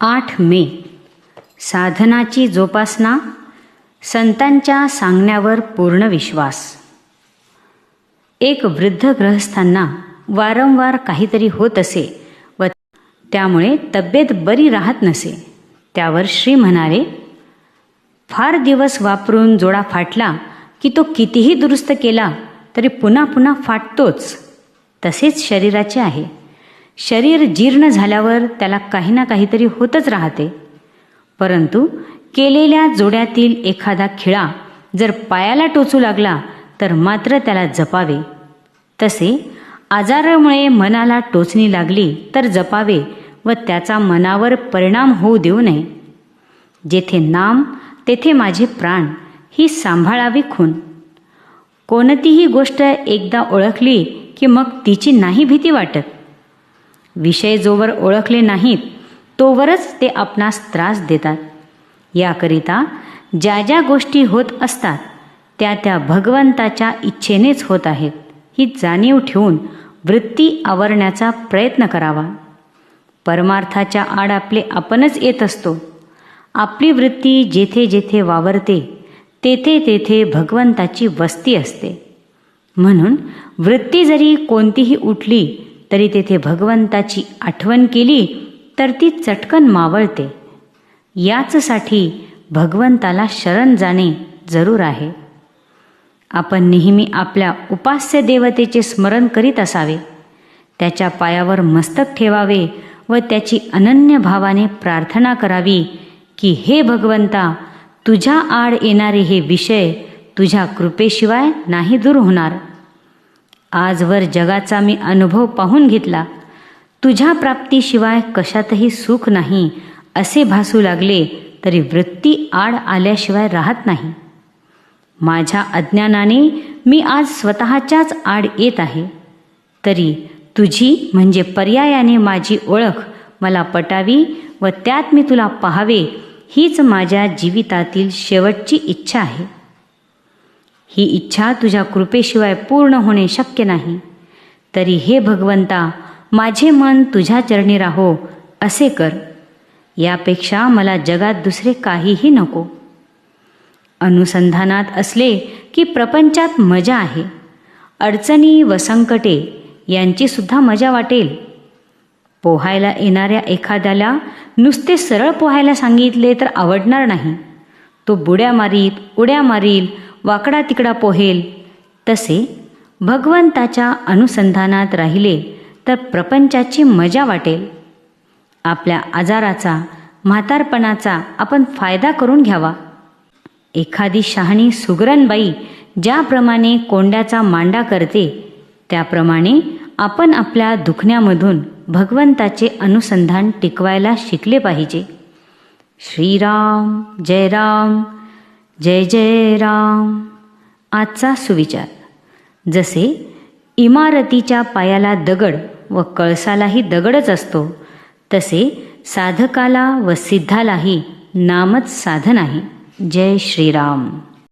आठ मे. साधनाची जोपासना संतांच्या सांगण्यावर पूर्ण विश्वास. एक वृद्ध ग्रहस्थांना वारंवार काहीतरी होत असे व त्यामुळे तब्येत बरी राहत नसे. त्यावर श्री म्हणाले फार दिवस वापरून जोडा फाटला की तो कितीही दुरुस्त केला तरी पुन्हा पुन्हा फाटतोच. तसेच शरीराचे आहे. शरीर जीर्ण झाल्यावर त्याला काही ना काहीतरी होतच राहते. परंतु केलेल्या जोड्यातील एखादा खिळा जर पायाला टोचू लागला तर मात्र त्याला जपावे. तसे आजारामुळे मनाला टोचणी लागली तर जपावे व त्याचा मनावर परिणाम होऊ देऊ नये. जेथे नाम तेथे माझे प्राण ही सांभाळावी खून. कोणतीही गोष्ट एकदा ओळखली की मग तिची नाही भीती वाटत. विषय जोवर ओळखले नाहीत तोवरच ते आपणास त्रास देतात. याकरिता ज्या ज्या गोष्टी होत असतात त्या त्या भगवंताच्या इच्छेनेच होत आहेत ही जाणीव ठेवून वृत्ती आवरण्याचा प्रयत्न करावा. परमार्थाच्या आड आपले आपणच येत असतो. आपली वृत्ती जेथे जेथे वावरते तेथे तेथे भगवंताची वस्ती असते. म्हणून वृत्ती जरी कोणतीही उठली तरी तेथे भगवंताची आठवण केली तर ती चटकन मावळते. याचसाठी भगवंताला शरण जाणे जरूर आहे. आपण नेहमी आपल्या उपास्य देवतेचे स्मरण करीत असावे. त्याच्या पायावर मस्तक ठेवावे व त्याची अनन्य भावाने प्रार्थना करावी की हे भगवंता तुझ्या आड येणारे हे विषय तुझ्या कृपेशिवाय नाही दूर होणार. आजवर जगाचा मी अनुभव पाहून घेतला. तुझ्या प्राप्तीशिवाय कशातही सुख नाही असे भासू लागले तरी वृत्ती आड आल्याशिवाय राहत नाही. माझ्या अज्ञानाने मी आज स्वतःच्याच आड येत आहे. तरी तुझी म्हणजे पर्यायाने माझी ओळख मला पटावी व त्यात मी तुला पाहावे हीच माझ्या जीवितातील शेवटची इच्छा आहे. ही इच्छा तुझ्या कृपेशिवाय पूर्ण होणे शक्य नाही. तरी हे भगवंता माझे मन तुझ्या चरणी राहो असे कर. यापेक्षा मला जगात दुसरे काहीही नको. अनुसंधानात असले की प्रपंचात मजा आहे. अडचणी व संकटे यांची सुद्धा मजा वाटेल. पोहायला येणाऱ्या एखाद्याला नुसते सरळ पोहायला सांगितले तर आवडणार नाही. तो बुड्या मारीत उड्या मारील वाकडा तिकडा पोहेल. तसे भगवंताच्या अनुसंधानात राहिले तर प्रपंचाची मजा वाटेल. आपल्या आजाराचा म्हातारपणाचा आपण फायदा करून घ्यावा. एखादी शहाणी सुगरणबाई ज्याप्रमाणे कोंड्याचा मांडा करते त्याप्रमाणे आपण आपल्या दुखण्यामधून भगवंताचे अनुसंधान टिकवायला शिकले पाहिजे. श्रीराम जय राम. जय जय राम. आजचा सुविचार. जसे इमारतीच्या पायाला दगड व कळसालाही दगडच असतो तसे साधकाला व सिद्धालाही नामच साधन आहे. जय श्रीराम.